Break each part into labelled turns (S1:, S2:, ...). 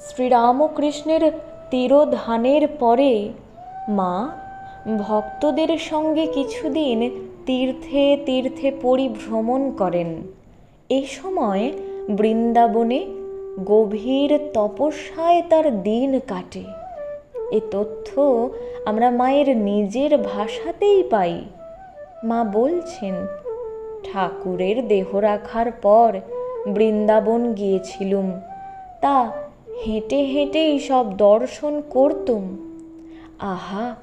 S1: শ্রীরামকৃষ্ণের তিরোধানের পরে মা ভক্তদের সঙ্গে কিছুদিন তীর্থে তীর্থে পরিভ্রমণ করেন। এ সময় বৃন্দাবনে গভীর তপস্যায় তার দিন কাটে। এ তথ্য আমরা মায়ের নিজের ভাষাতেই পাই। মা বলছেন, ঠাকুরের দেহ রাখার পর বৃন্দাবন গিয়েছিলুম। তা হেঁটে হেঁটেই সব দর্শন করতুম। আহা,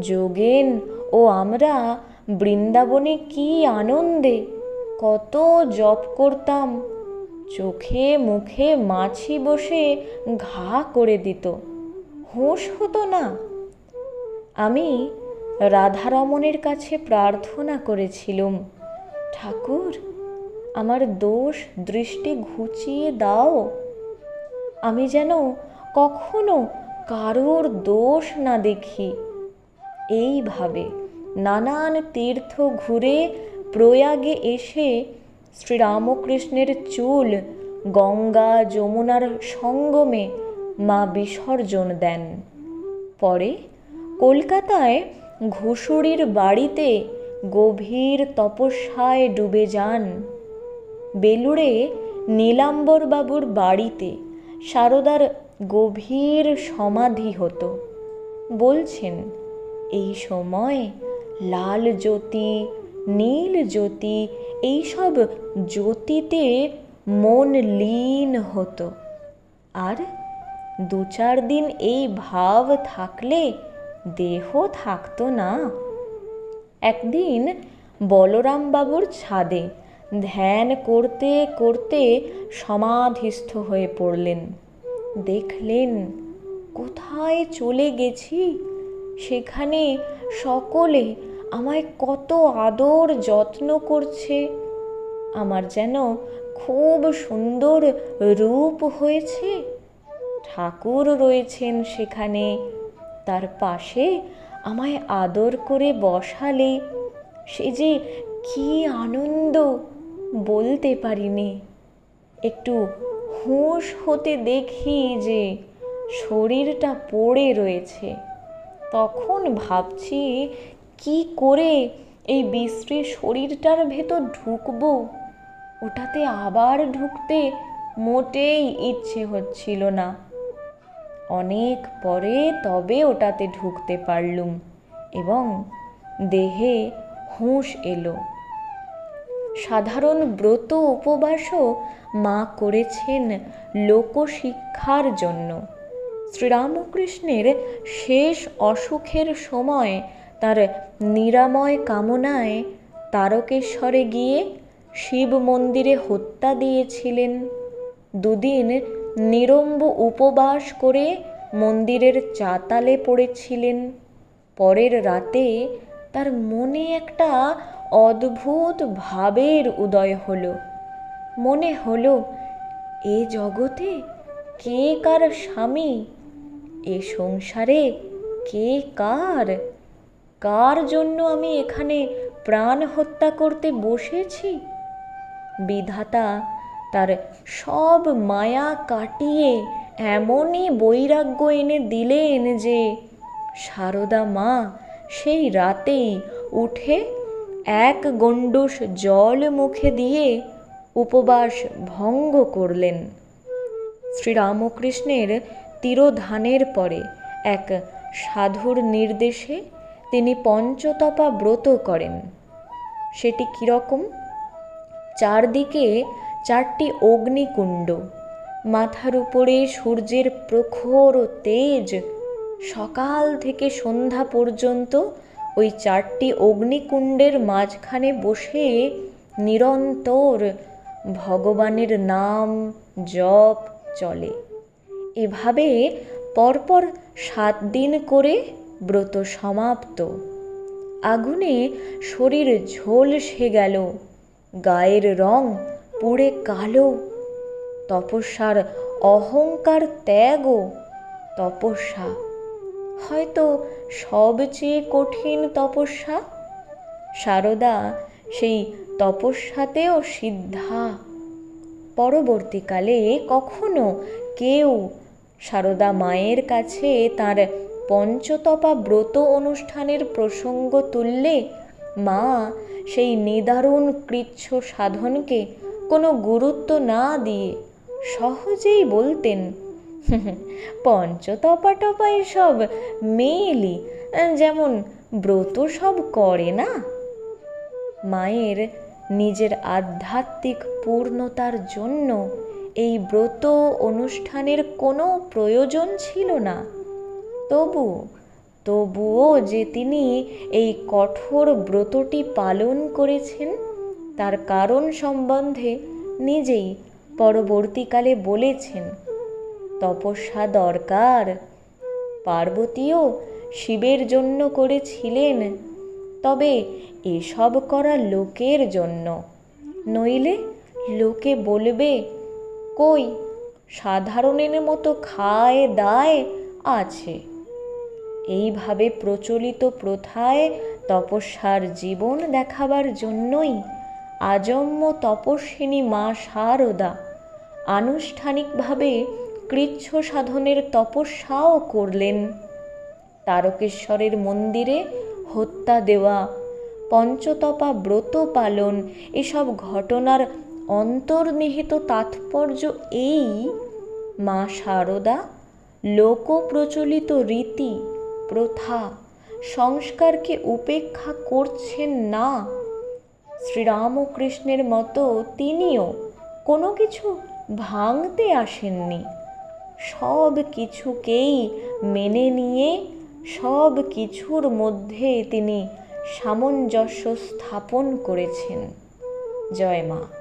S1: যোগেন ও আমরা বৃন্দাবনে কি আনন্দে, কত জপ করতাম। চোখে মুখে মাছি বসে ঘা করে দিত। হুঁশ হতো না। আমি রাধারমণের কাছে প্রার্থনা করেছিলুম, ঠাকুর, আমার দোষ দৃষ্টি ঘুচিয়ে দাও। আমি যেন কখনো কারোর দোষ না দেখি। এইভাবে নানান তীর্থ ঘুরে প্রয়াগে এসে শ্রীরামকৃষ্ণের চুল, গঙ্গা যমুনার সঙ্গমে মা বিসর্জন দেন। পরে কলকাতায় ঘুষুরির বাড়িতে গভীর তপস্যায় ডুবে যান। বেলুড়ে নীলাম্বরবাবুর বাড়িতে সারদার গভীর সমাধি হতো। বলছেন, এই সময় লাল জ্যোতি, নীল জ্যোতি এইসব জ্যোতিতে মন লীন হতো। আর দু চার দিন এই ভাব থাকলে দেহ থাকতো না। একদিন বলরাম বাবুর ছাদে ধ্যান করতে করতে সমাধিস্থ হয়ে পড়লেন। দেখলেন, কোথায় চলে গেছি? সেখানে সকলে আমায় কত আদর যত্ন করছে। আমার যেন খুব সুন্দর রূপ হয়েছে। ঠাকুর রয়েছেন সেখানে। তার পাশে আমায় আদর করে বসালে সে যে কি আনন্দ! বলতে পারিনি। একটু হুঁশ হতে দেখি যে শরীরটা পড়ে রয়েছে। তখন ভাবছি, কি করে এই বিশ্রী শরীরটার ভেতর ঢুকবো? ওটাতে আবার ঢুকতে মোটেই ইচ্ছে হচ্ছিল না। অনেক পরে তবে ওটাতে ঢুকতে পারলুম এবং দেহে হুঁশ এলো। সাধারণ ব্রত উপবাসও মা করেছেন লোকশিক্ষার জন্য। শ্রীরামকৃষ্ণের শেষ অসুখের সময় তার নিরাময় কামনায় তারকেশ্বরে গিয়ে শিব মন্দিরে হত্যা দিয়েছিলেন। দুদিন নিরম্ব উপবাস করে মন্দিরের চাতালে পড়েছিলেন। পরের রাতে তার মনে একটা অদ্ভুত ভাবের উদয় হলো। মনে হলো, এ জগতে কে কার স্বামী? এ সংসারে কে কার? কার জন্য আমি এখানে প্রাণ হত্যা করতে বসেছি? বিধাতা তার সব মায়া কাটিয়ে এমনই বৈরাগ্য এনে দিলেন যে, সারদা মা, সেই রাতেই উঠে এক গণ্ডুষ জল মুখে দিয়ে উপবাস ভঙ্গ করলেন। শ্রীরামকৃষ্ণের তিরোধানের পরে এক সাধুর নির্দেশে তিনি পঞ্চতপা ব্রত করেন। সেটি কীরকম? চারদিকে চারটি অগ্নিকুণ্ড, মাথার উপরে সূর্যের প্রখর তেজ, সকাল থেকে সন্ধ্যা পর্যন্ত ওই চারটি অগ্নিকুণ্ডের মাঝখানে বসে নিরন্তর ভগবানের নাম জপ চলে। এভাবে পরপর সাত দিন করে ব্রত সমাপ্ত। আগুনে শরীর ঝলসে গেল, গায়ের রং পুড়ে কালো, তপস্যার অহংকার ত্যাগও তপস্যা। হয়তো সবচেয়ে কঠিন তপস্যা? সারদা সেই তপস্যাতেও সিদ্ধা। পরবর্তীকালে কখনো কেউ সারদা মায়ের কাছে তার পঞ্চতপা ব্রত অনুষ্ঠানের প্রসঙ্গ তুললে মা সেই নিদারুণ কৃচ্ছ সাধনকে কোনো গুরুত্ব না দিয়ে সহজেই বলতেন পঞ্চতপা টপা এসব মেয়েলি, যেমন ব্রত সব করে না? মায়ের নিজের আধ্যাত্মিক পূর্ণতার জন্য এই ব্রত অনুষ্ঠানের কোনো প্রয়োজন ছিল না। তবু, তবুও যে তিনি এই কঠোর ব্রতটি পালন করেছেন, তার কারণ সম্বন্ধে নিজেই পরবর্তীকালে বলেছেন। তপস্যা দরকার। পার্বতীও শিবের জন্য করেছিলেন, তবে এসব করা লোকের জন্য। নইলে লোকে বলবে, কই, সাধারণের মতো খায় দায় আছে। এইভাবে প্রচলিত প্রথায় তপস্যার জীবন দেখাবার জন্যই আজম্য তপস্বিনী মা শারদা আনুষ্ঠানিকভাবে কৃচ্ছ সাধনের তপস্যাও করলেন। তারকেশ্বরের মন্দিরে হত্যা দেওয়া, পঞ্চতপা ব্রত পালন, এসব ঘটনার অন্তর্নিহিত তাৎপর্য এই। মা শারদা লোকপ্রচলিত রীতি, প্রথা, সংস্কারকে উপেক্ষা করছেন না। শ্রীরামকৃষ্ণের মতো তিনিও কোনো কিছু ভাঙতে আসেননি। সব কিছুকেই মেনে নিয়ে সব কিছুর মধ্যে তিনি সামঞ্জস্য স্থাপন করেছেন। জয় মা।